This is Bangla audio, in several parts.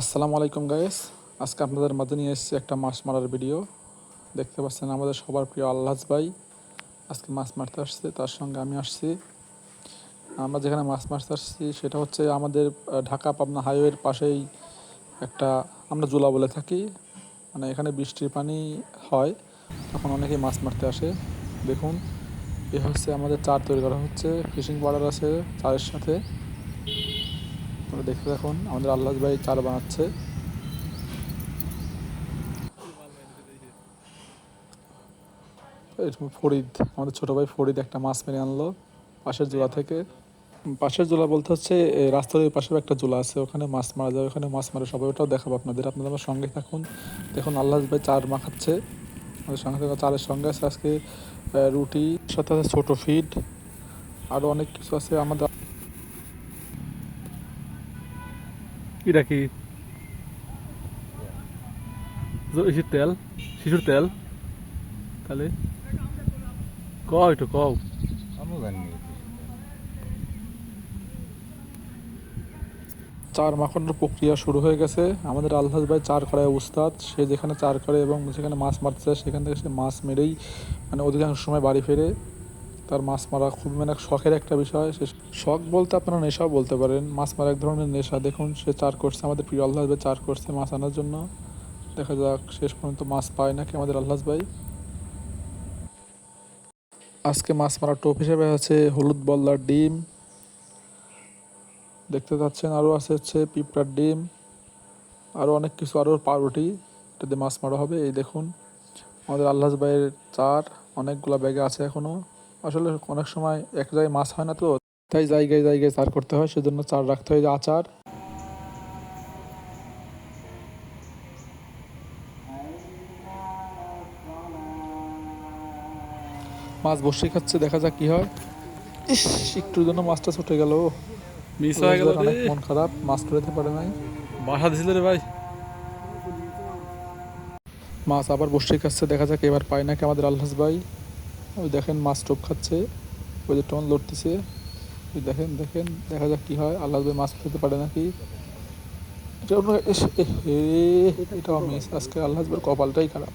আসসালামু আলাইকুম গাইস আজকে আপনাদের মাঝে নিয়ে এসেছি একটা মাছ মারার ভিডিও দেখতে পাচ্ছেন আমাদের সবার প্রিয় আল্লাহ ভাই। আজকে মাছ মারতে আসছে, তার সঙ্গে আমি আসছি। আমরা যেখানে মাছ মারতে আসছি, সেটা হচ্ছে আমাদের ঢাকা পাবনা হাইওয়ের পাশেই একটা, আমরা জুলা বলে থাকি। মানে এখানে বৃষ্টির পানি হয়, তখন অনেকেই মাছ মারতে আসে। দেখুন, এ হচ্ছে আমাদের চার তৈরি করা হচ্ছে। ফিশিং পাউডার আছে চারের সাথে। তোমরা দেখতে আমাদের আল্লাহ ভাই চার বানাচ্ছে। ফরিদ, আমাদের ছোট ভাই ফরিদ একটা মাছ মেরে আনলো পাশের জোলা থেকে। পাশের জোলা বলতে হচ্ছে রাস্তার ওই পাশে একটা জোলা আছে, ওখানে মাছ মারা যায়, ওখানে মাছ মারে, সবাই ওটাও দেখাবো আপনাদের। আপনাদের আমার সঙ্গে থাকুন, দেখুন আল্লাহ ভাই চার মাখাচ্ছে। আমাদের সঙ্গে চারের সঙ্গে আছে আজকে রুটি, সাথে আছে ছোটো ফিড আরও অনেক কিছু আছে আমাদের এটা কি? ইসির তেল শিশুর তেল। তাহলে ক একটু কও। আমি জানি চার মাখানোর প্রক্রিয়া শুরু হয়ে গেছে। আমাদের আল্লাহ ভাই চার করায় উস্তাদ সে যেখানে চার করে এবং যেখানে মাছ মারতে যায় সেখান থেকে সে মাছ মেরেই মানে অধিকাংশ সময় বাড়ি ফেরে। তার মাছ মারা খুব মানে শখের একটা বিষয়। সে শখ বলতে আপনারা নেশাও বলতে পারেন। মাছ মারা এক ধরনের নেশা। দেখুন, সে চার করছে আমাদের প্রিয় আল্লাহ ভাই, চার করছে মাছ আনার জন্য। দেখা যাক, শেষ পর্যন্ত মাছ পায় নাকি আমাদের আল্লাহ ভাই। আজকে মাছ মারা টোপ হিসেবে আছে হলুদ বল্লার ডিম। দেখতে পাচ্ছেন, আরও আছে হচ্ছে পিঁপড়ার ডিম। আরও অনেক কিছু, আরও পাউরুটি। এটাতে মাছ মারা হবে। এই দেখুন, আমাদের আল্লাহ ভাইয়ের চার। অনেকগুলো ব্যাগে আছে এখনও আসলে অনেক সময় এক জায়গায় মাছ হয় না তো তাই জায়গায় জায়গায় চার করতে হয় সেজন্য চার রাখতে হয় আচার। মাছ বসে খাচ্ছে দেখা যাক কি হয়। ইস একটুর জন্য মাছটা ছুটে গেল মিস হয়ে গেল অনেক মন খারাপ মাছ ধরতে পারে নাই। বাসা দিছিল রে ভাই। মাছ আবার বসে খাচ্ছে দেখা যাক এবার পায় নাকি আমাদের আল্লাস ভাই। ওই দেখেন মাছ টোপ খাচ্ছে ওই যে টন লড়তেছে। ওই দেখেন দেখেন দেখা যাক কি হয় আল্লাহ মাছ খেতে পারে নাকি। আপনার- এটাও মিস আজকে আল্লাহ কপালটাই খারাপ।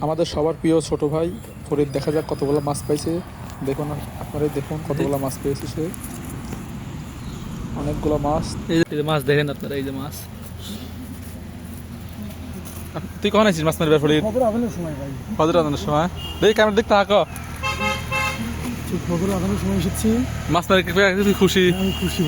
আমাদের সবার প্রিয় ছোট ভাই ফরিদ দেখা যাক কতগুলো মাছ পাইছে। দেখুন আপনারাই দেখুন কতগুলো মাছ পেয়েছে সে। অনেকগুলো মাছ। এই যে- মাছ দেখেন আপনারা এই যে মাছ। তুই কখন আছিস মাছ মারিবার ফলে হজর আদানের সময় দেখি ক্যামেরা দেখতে আঁকো মাছ মারি তুই খুশি? খুশি